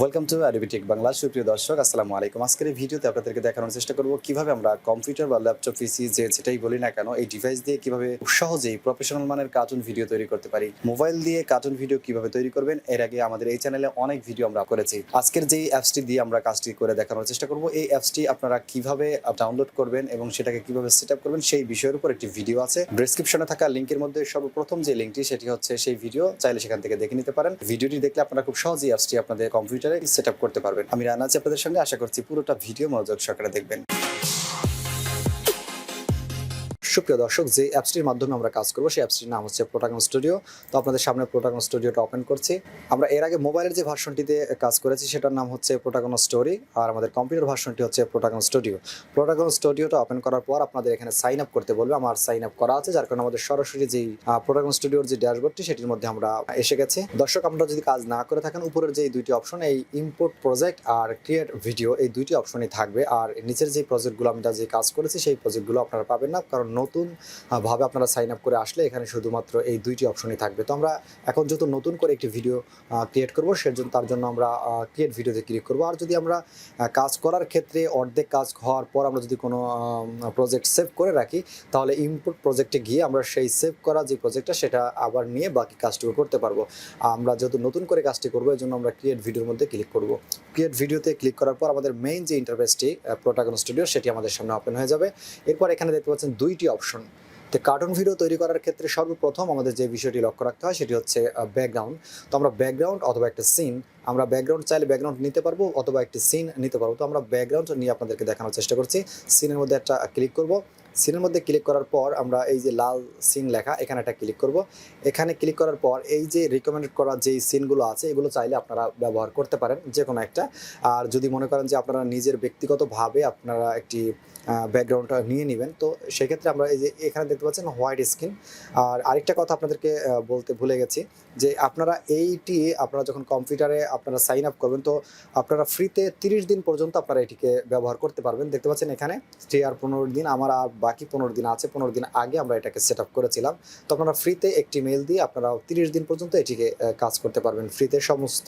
Welcome to আরবিটেক Bangla সুপ্রিয় দর্শক, আসসালামু আলাইকুম। আজকের এই ভিডিওতে আপনাদেরকে দেখানোর চেষ্টা করব কীভাবে আমরা কম্পিউটার বা ল্যাপটপ, পিসি যে যেটাই বলি না কেন, এই ডিভাইস দিয়ে কীভাবে সহজেই প্রফেশনাল মানের কার্টুন ভিডিও তৈরি করতে পারি মোবাইল দিয়ে কার্টুন ভিডিও কীভাবে তৈরি করবেন, এর আগে আমাদের এই চ্যানেলে অনেক ভিডিও আমরা করেছি। আজকের যেই অ্যাপসটি দিয়ে আমরা কাজটি করে দেখানোর চেষ্টা করব, এই অ্যাপসটি আপনারা কীভাবে ডাউনলোড করবেন এবং সেটাকে কীভাবে সেট করবেন, সেই বিষয়ের উপর একটি ভিডিও আছে। ডেসক্রিপশনে থাকা লিঙ্কের মধ্যে সর্বপ্রথম যে লিঙ্কটি সেটি হচ্ছে সেই ভিডিও চাইলে সেখান থেকে দেখে নিতে পারেন। ভিডিওটি দেখলে আপনারা খুব সহজেই অ্যাপসটি আপনাদের কম্পিউটারে সেট আপ করতে পারবেন। আমি রানা আপনাদের সঙ্গে, আশা করছি পুরোটা ভিডিও মনোযোগ সহকারে দেখবেন। সুপ্রিয় দর্শক, যে অ্যাপসটির মাধ্যমে আমরা কাজ করব, সেই অ্যাপসটির নাম হচ্ছে প্রোটাগন স্টুডিও তো আপনাদের সামনে প্রোটাগন স্টুডিওটা ওপেন করছি। আমরা এর আগে মোবাইলের যে ভার্সনটিতে কাজ করেছি, সেটার নাম হচ্ছে প্রোটাগন স্টোরি আর আমাদের কম্পিউটার ভার্সনটি হচ্ছে প্রোটাগন স্টুডিও প্রোটাগন স্টুডিওটা ওপেন করার পর আপনাদের এখানে সাইন আপ করতে বলবে। আমার সাইন আপ করা আছে, যার কারণে আমাদের সরাসরি যেই প্রোটাগন স্টুডিওর যে ড্যাশবোর্ডটি সেটির মধ্যে আমরা এসে গেছে। দর্শক আমরা যদি কাজ না করে থাকেন, উপরের যে দুইটি অপশন এই ইম্পোর্ট প্রজেক্ট আর ক্রিয়েট ভিডিও এই দুইটি অপশনই থাকবে। আর নিচের যে প্রজেক্টগুলো আমরা যে কাজ করেছি, সেই প্রজেক্টগুলো আপনারা পাবেন না, কারণ নতুন ভাবে আপনারা সাইন আপ করে আসলে এখানে শুধুমাত্র এই দুইটি অপশনই থাকবে। তো আমরা এখন যেহেতু নতুন করে একটি ভিডিও ক্রিয়েট করব, সেজন্য তার জন্য আমরা ক্রিয়েট ভিডিওতে ক্লিক করব। আর যদি আমরা কাজ করার ক্ষেত্রে অর্ধেক কাজ হওয়ার পর আমরা যদি কোনো প্রজেক্ট সেভ করে রাখি, তাহলে ইনপুট প্রজেক্টে গিয়ে আমরা সেই সেভ করা যে প্রজেক্টটা সেটা আবার নিয়ে বাকি কাজটুকু করতে পারব। আমরা যেহেতু নতুন করে কাজটি করব এই জন্য আমরা ক্রিয়েট ভিডিওর মধ্যে ক্লিক করব। ক্রিয়েট ভিডিওতে ক্লিক করার পর আমাদের মেইন যে ইন্টারফেসটি প্রোটাগন স্টুডিও সেটি আমাদের সামনে ওপেন হয়ে যাবে। এরপর এখানে দেখতে পাচ্ছেন দুইটি অপশন তো কার্টুন ভিডিও তৈরি করার ক্ষেত্রে সর্বপ্রথম আমাদের যে বিষয়টি লক্ষ্য রাখতে হয় সেটি হচ্ছে ব্যাকগ্রাউন্ড তো আমরা ব্যাকগ্রাউন্ড অথবা একটা সিন আমরা ব্যাকগ্রাউন্ড চাইলে ব্যাকগ্রাউন্ড নিতে পারব অথবা একটি সিন নিতে পারব। তো আমরা ব্যাকগ্রাউন্ড নিয়ে আপনাদেরকে দেখানোর চেষ্টা করছি। সিনের মধ্যে একটা ক্লিক করব। সিনের মধ্যে ক্লিক করার পর আমরা এই যে লাল সিন লেখা, এখানে একটা ক্লিক করব। এখানে ক্লিক করার পর এই যে রিকমেন্ড করা যে সিনগুলো আছে, এগুলো চাইলে আপনারা ব্যবহার করতে পারেন যে কোনো একটা। আর যদি মনে করেন যে আপনারা নিজের ব্যক্তিগতভাবে আপনারা একটি ব্যাকগ্রাউন্ডটা নিয়ে নেবেন। তো সেক্ষেত্রে আমরা এই যে এখানে দেখতে পাচ্ছেন হোয়াইট স্ক্রিন আর আরেকটা কথা আপনাদেরকে বলতে ভুলে গেছি যে আপনারা এইটি, আপনারা যখন কম্পিউটারে আপনারা সাইন আপ করবেন, তো আপনারা ফ্রিতে তিরিশ দিন পর্যন্ত আপনারা এটিকে ব্যবহার করতে পারবেন। দেখতে পাচ্ছেন এখানে থ্রি আর পনেরো দিন, আমার আর বাকি পনেরো দিন আছে, পনেরো দিন আগে আমরা এটাকে সেট আপ করেছিলাম। তো আপনারা ফ্রিতে একটি মেল দিয়ে আপনারা তিরিশ দিন পর্যন্ত এটিকে কাজ করতে পারবেন। ফ্রিতে সমস্ত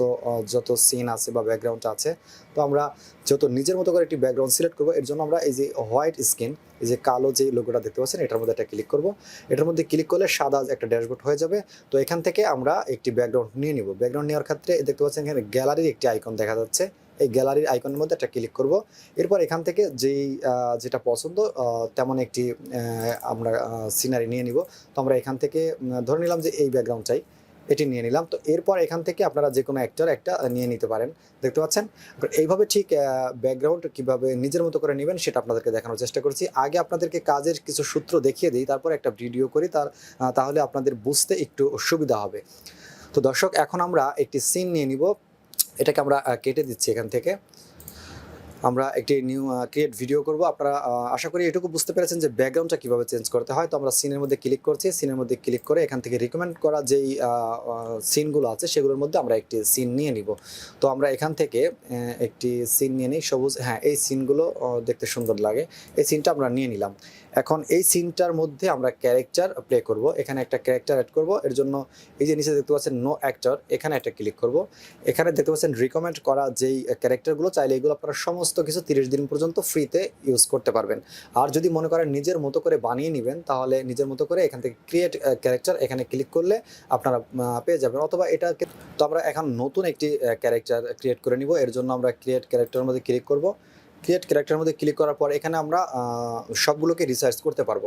যত সিন আছে বা ব্যাকগ্রাউন্ড আছে তো আমরা যেহেতু নিজের মতো করে একটি ব্যাকগ্রাউন্ড সিলেক্ট করব, এর জন্য আমরা এই যে হোয়াইট স্ক্রিন এই যে কালো যে লোগোটা দেখতে পাচ্ছেন, এটার মধ্যে একটা ক্লিক করব। এটার মধ্যে ক্লিক করলে সাদা একটা ড্যাশবোর্ড হয়ে যাবে। তো এখান থেকে আমরা একটি ব্যাকগ্রাউন্ড নিয়ে নিব। ব্যাকগ্রাউন্ড নেওয়ার ক্ষেত্রে দেখতে পাচ্ছেন এখানে গ্যালারির একটি আইকন দেখা যাচ্ছে। এই গ্যালারির আইকনের মধ্যে একটা ক্লিক করব। এরপর এখান থেকে যেই যেটা পছন্দ তেমন একটি আমরা সিনারি নিয়ে নিব। তো আমরা এখান থেকে ধরে নিলাম যে এই ব্যাকগ্রাউন্ড চাই এটি নিয়ে নিলাম। তো এরপর এখান থেকে আপনারা যে কোনো একটার একটা নিয়ে নিতে পারেন। দেখতে পাচ্ছেন? এইভাবে ঠিক ব্যাকগ্রাউন্ড কীভাবে নিজের মতো করে নেবেন সেটা আপনাদেরকে দেখানোর চেষ্টা করছি। আগে আপনাদেরকে কাজের কিছু সূত্র দেখিয়ে দিই, তারপর একটা ভিডিও করি, তার তাহলে আপনাদের বুঝতে একটু সুবিধা হবে। তো দর্শক, এখন আমরা একটি সিন নিয়ে নিব। এটাকে আমরা কেটে দিচ্ছি এখান থেকে। আমরা একটি নিউ ক্রিয়েট ভিডিও করব। আপনারা আশা করি এটুকু বুঝতে পেরেছেন যে ব্যাকগ্রাউন্ডটা কীভাবে চেঞ্জ করতে হয়। তো আমরা সিনের মধ্যে ক্লিক করছি। সিনের মধ্যে ক্লিক করে এখান থেকে রিকমেন্ড করা যেই সিনগুলো আছে, সেগুলোর মধ্যে আমরা একটি সিন নিয়ে নিব। তো আমরা এখান থেকে একটি সিন নিয়ে নিই। সবুজ হ্যাঁ এই সিনগুলো দেখতে সুন্দর লাগে। এই সিনটা আমরা নিয়ে নিলাম। এখন এই সিনটার মধ্যে আমরা ক্যারেক্টার প্লে করব। এখানে একটা ক্যারেক্টার অ্যাড করব। এর জন্য এই যে নিচে দেখতে পাচ্ছেন নো অ্যাক্টর এখানে একটা ক্লিক করব। এখানে দেখতে পাচ্ছেন রিকমেন্ড করা যেই ক্যারেক্টারগুলো চাইলে এগুলো আপনারা সমস্ত কিছু তিরিশ দিন পর্যন্ত ফ্রিতে ইউজ করতে পারবেন। আর যদি মনে করেন নিজের মতো করে বানিয়ে নেবেন, তাহলে নিজের মতো করে এখান থেকে ক্রিয়েট ক্যারেক্টার এখানে ক্লিক করলে আপনারা পেয়ে যাবেন। অথবা এটা তো আমরা এখন নতুন একটি ক্যারেক্টার ক্রিয়েট করে নিব। এর জন্য আমরা ক্রিয়েট ক্যারেক্টারের মধ্যে ক্লিক করব। ক্রিয়েট ক্যারেক্টারের মধ্যে ক্লিক করার পর এখানে আমরা সবগুলোকে রিসার্চ করতে পারব।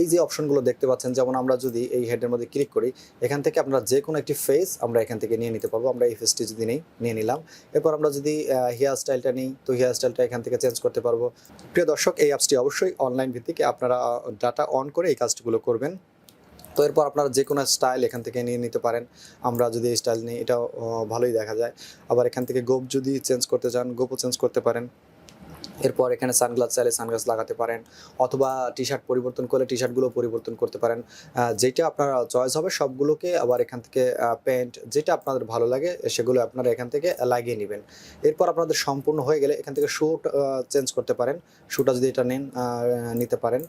এই যে অপশনগুলো দেখতে পাচ্ছেন, যেমন আমরা যদি এই হেডের মধ্যে ক্লিক করি, এখান থেকে আমরা যে কোনো একটি ফেস আমরা এখান থেকে নিয়ে নিতে পারব। আমরা এই ফেসটি যদি নেই, নিয়ে নিলাম। এরপর আমরা যদি হেয়ার স্টাইলটা নিই, তো হেয়ার স্টাইলটা এখান থেকে চেঞ্জ করতে পারব। প্রিয় দর্শক, এই অ্যাপসটি অবশ্যই অনলাইন ভিত্তিকে। আপনারা ডাটা অন করে এই কাজগুলো করবেন। তো এরপর আপনারা যে কোনো স্টাইল এখান থেকে নিয়ে নিতে পারেন। আমরা যদি এই স্টাইল নিই, এটাও ভালোই দেখা যায়। আবার এখান থেকে গোপ যদি চেঞ্জ করতে চান, গোপও চেঞ্জ করতে পারেন। এরপর এখানে সানগ্লাস চাইলে সানগ্লাস লাগাতে পারেন, অথবা টি শার্ট পরিবর্তন করলে টি শার্টগুলো পরিবর্তন করতে পারেন। যেটা আপনার চয়েস হবে, সবগুলোকে আবার এখান থেকে প্যান্ট যেটা আপনাদের ভালো লাগে, সেগুলো আপনারা এখান থেকে লাগিয়ে নেবেন। এরপর আপনাদের সম্পূর্ণ হয়ে গেলে এখান থেকে শ্যুট চেঞ্জ করতে পারেন। শ্যুটা যদি এটা নেন নিতে পারেন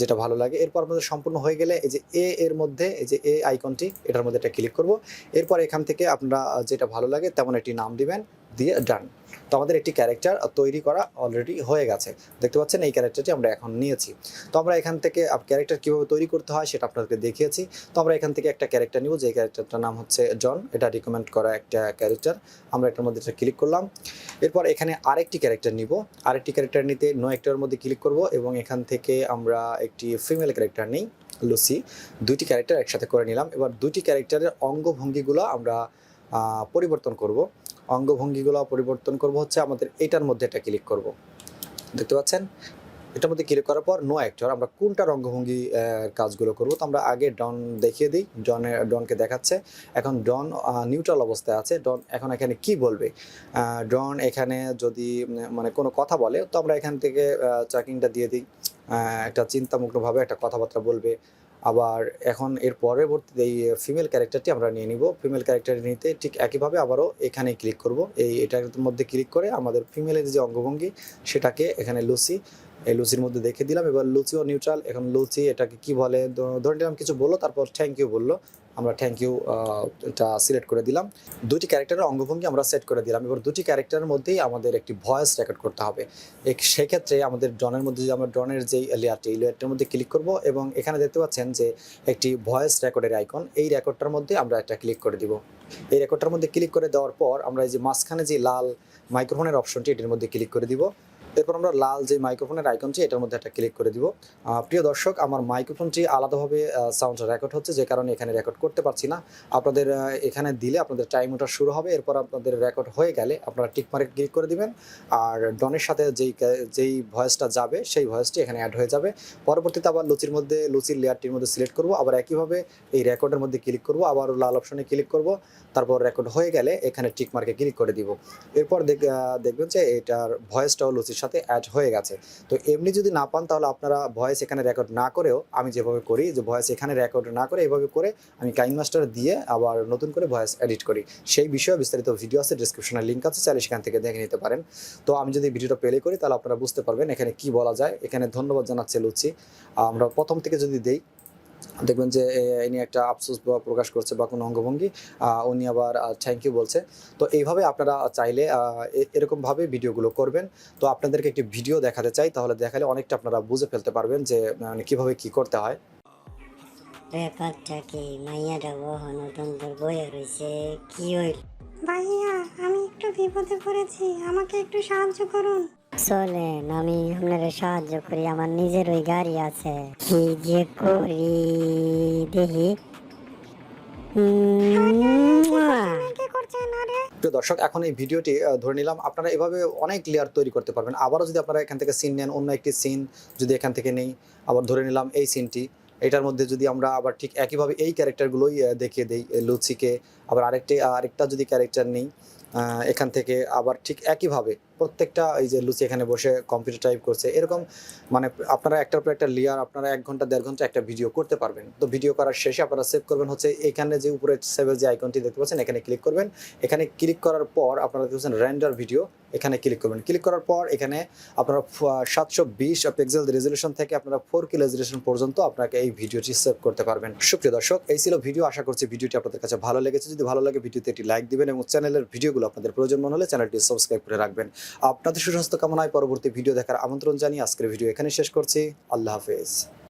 যেটা ভালো লাগে। এরপর আপনাদের সম্পূর্ণ হয়ে গেলে এই যে এ এর মধ্যে, এই যে এ আইকনটি এটার মধ্যে এটা ক্লিক করব। এরপর এখান থেকে আপনারা যেটা ভালো লাগে, তেমন একটি নাম দিবেন। দিয়ে ডান তো আমাদের একটি ক্যারেক্টার তৈরি করা অলরেডি হয়ে গেছে। দেখতে পাচ্ছেন এই ক্যারেক্টারটি আমরা এখন নিয়েছি। তো আমরা এখান থেকে ক্যারেক্টার কীভাবে তৈরি করতে হয় সেটা আপনাদেরকে দেখিয়েছি। তো আমরা এখান থেকে একটা ক্যারেক্টার নিব, যে ক্যারেক্টারটার নাম হচ্ছে জন এটা রিকমেন্ড করা একটা ক্যারেক্টার আমরা এটার মধ্যে এটা ক্লিক করলাম। এরপর এখানে আরেকটি ক্যারেক্টার নিব। আরেকটি ক্যারেক্টার নিতে নো একটার মধ্যে ক্লিক করব এবং এখান থেকে আমরা একটি ফিমেল ক্যারেক্টার নিই লুসি দুইটি ক্যারেক্টার একসাথে করে নিলাম। এবার দুটি ক্যারেক্টারের অঙ্গভঙ্গিগুলো আমরা পরিবর্তন করব। অঙ্গভঙ্গিগুলো পরিবর্তন করব, হচ্ছে আমাদের এটার মধ্যে এটা ক্লিক করব। দেখতে পাচ্ছেন? এটার মধ্যে ক্লিক করার পর নো অ্যাক্টর আমরা কোনটার অঙ্গভঙ্গি কাজগুলো করব? তো আমরা আগে ডন দেখিয়ে দিই। ডনের ডনকে দেখাচ্ছে। এখন ডন নিউট্রাল অবস্থায় আছে। ডন এখন এখানে কি বলবে? ডন এখানে যদি মানে কোনো কথা বলে, তো আমরা এখান থেকে ট্র্যাকিংটা দিয়ে দিই। একটা চিন্তামুগ্নভাবে একটা কথাবার্তা বলবে। আবার এখন এর পরবর্তীতে এই ফিমেল ক্যারেক্টারটি আমরা নিয়ে নিব। ফিমেল ক্যারেক্টার নিতে ঠিক একইভাবে আবারও এখানে ক্লিক করব। এই এটার মধ্যে ক্লিক করে আমাদের ফিমেলের যে অঙ্গভঙ্গি, সেটাকে এখানে লুসি এই লুচির মধ্যে দেখে দিলাম। এবার লুচিও নিউট্রাল এখন লুচি এটাকে কি বলে? ধরে নিলাম কিছু বলল, তারপর থ্যাংক ইউ বলল। আমরা থ্যাংক ইউ এটা সিলেক্ট করে দিলাম। দুটি ক্যারেক্টারের অঙ্গভঙ্গি আমরা সেট করে দিলাম। এবার দুটি ক্যারেক্টারের মধ্যেই আমাদের একটি ভয়েস রেকর্ড করতে হবে। সেক্ষেত্রে আমাদের ডনের মধ্যে যে আমরা ডনের যেই লেয়ারটি এই লেয়ারটার মধ্যে ক্লিক করব এবং এখানে দেখতে পাচ্ছেন যে একটি ভয়েস রেকর্ডের আইকন এই রেকর্ডটার মধ্যে আমরা একটা ক্লিক করে দিব। এই রেকর্ডটার মধ্যে ক্লিক করে দেওয়ার পর আমরা এই যে মাঝখানে যে লাল মাইক্রোফোনের অপশনটি এটির মধ্যে ক্লিক করে দিব। এরপর আমরা লাল যে মাইক্রোফোনের আইকনটি এটার মধ্যে একটা ক্লিক করে দিব। প্রিয় দর্শক, আমার মাইক্রোফোনটি আলাদাভাবে সাউন্ড রেকর্ড হচ্ছে, যে কারণে এখানে রেকর্ড করতে পারছি না। আপনাদের এখানে দিলে আপনাদের টাইম ওটা শুরু হবে, এরপর আপনাদের রেকর্ড হয়ে গেলে আপনারা টিক মার্কে ক্লিক করে দিবেন। আর ডনের সাথে যেই যেই ভয়েসটা যাবে, সেই ভয়েসটি এখানে অ্যাড হয়ে যাবে। পরবর্তীতে আবার লুচির মধ্যে, লুচির লেয়ারটির মধ্যে সিলেক্ট করব। আবার একইভাবে এই রেকর্ডের মধ্যে ক্লিক করব। আবার লাল অপশনে ক্লিক করব। তারপর রেকর্ড হয়ে গেলে এখানে টিক মার্কে ক্লিক করে দিব। এরপর দেখ- দেখবেন যে এটার ভয়েসটাও লুচির সাথে অ্যাড হয়ে গেছে। তো এমনি যদি না পান, তাহলে আপনারা ভয়েস এখানে রেকর্ড না করেও আমি যেভাবে করি, যে ভয়েস এখানে রেকর্ড না করে এভাবে করে আমি কাইন মাস্টার দিয়ে আবার নতুন করে ভয়েস এডিট করি। সেই বিষয়ে বিস্তারিত ভিডিও আছে ডিসক্রিপশনে লিঙ্ক আছে, চাইলে সেখান থেকে দেখে নিতে পারেন। তো আমি যদি ভিডিওটা প্লে করি, তাহলে আপনারা বুঝতে পারবেন এখানে কি বলা যায়। এখানে ধন্যবাদ জানাচ্ছে লুচি। আমরা প্রথম থেকে যদি দেই দেখবেন যে ইনি একটা আফসোস বা প্রকাশ করছে বা কোনো অঙ্গভঙ্গি উনি আবার থ্যাংক ইউ বলছে। তো এইভাবে আপনারা চাইলে এরকমভাবে ভিডিওগুলো করবেন। তো আপনাদেরকে একটি ভিডিও দেখাতে চাই তাহলে দেখালে অনেকটা আপনারা বুঝে ফেলতে পারবেন যে মানে কীভাবে কী করতে হয়। ব্যাপারটা কি মাইয়াটা বহু নতুন তোর রয়েছে কি হইল? ভাইয়া আমি একটু বিপদে পড়েছি আমাকে একটু সাহায্য করুন। চলেন আমি আপনারে সাহায্য করি আমার নিজের ওই গাড়ি আছে। কি যে করি দেখি। প্রিয় দর্শক এখন এই ভিডিওটি ধরে নিলাম আপনারা এভাবে অনেক লেয়ার তৈরি করতে পারবেন। আবারও যদি আপনারা এখান থেকে সিন নেন অন্য একটি সিন যদি এখান থেকে নেই আবার ধরে নিলাম এই সিনটি এটার মধ্যে যদি আমরা আবার ঠিক একইভাবে এই ক্যারেক্টারগুলোই দেখিয়ে দিই লুচিকে আবার আরেকটি আরেকটা যদি ক্যারেক্টার নেই এখান থেকে আবার ঠিক একইভাবে প্রত্যেকটা এই যে লুচি এখানে বসে কম্পিউটার টাইপ করছে, এরকম মানে আপনারা একটার পর একটা লেয়ার আপনারা এক ঘণ্টা, দেড় ঘণ্টা একটা ভিডিও করতে পারবেন। তো ভিডিও করার শেষে আপনারা সেভ করবেন হচ্ছে এখানে যে উপরে সেভের যে আইকনটি দেখতে পাচ্ছেন, এখানে ক্লিক করবেন। এখানে ক্লিক করার পর আপনারা দেখছেন র্যান্ডার ভিডিও এখানে ক্লিক করবেন। ক্লিক করার পর এখানে আপনারা সাতশো বিশ পিক্সেল রেজলিউশন থেকে আপনারা ফোর কে রেজলিউশন পর্যন্ত আপনাকে এই ভিডিওটি সেভ করতে পারবেন। সুপ্রিয় দর্শক, এই ছিল ভিডিও। আশা করছি ভিডিওটি আপনাদের কাছে ভালো লেগেছে। যদি ভালো লাগে ভিডিওতে একটি লাইক দিবেন এবং চ্যানেলের ভিডিওগুলো আপনাদের প্রয়োজন মনে হলে চ্যানেলটি সাবস্ক্রাইব করে রাখবেন। আপনাদের সুস্বাস্থ্য কামনায় পরবর্তী ভিডিও দেখার আমন্ত্রণ জানিয়ে আজকের ভিডিও এখানে শেষ করছি। আল্লাহ হাফেজ।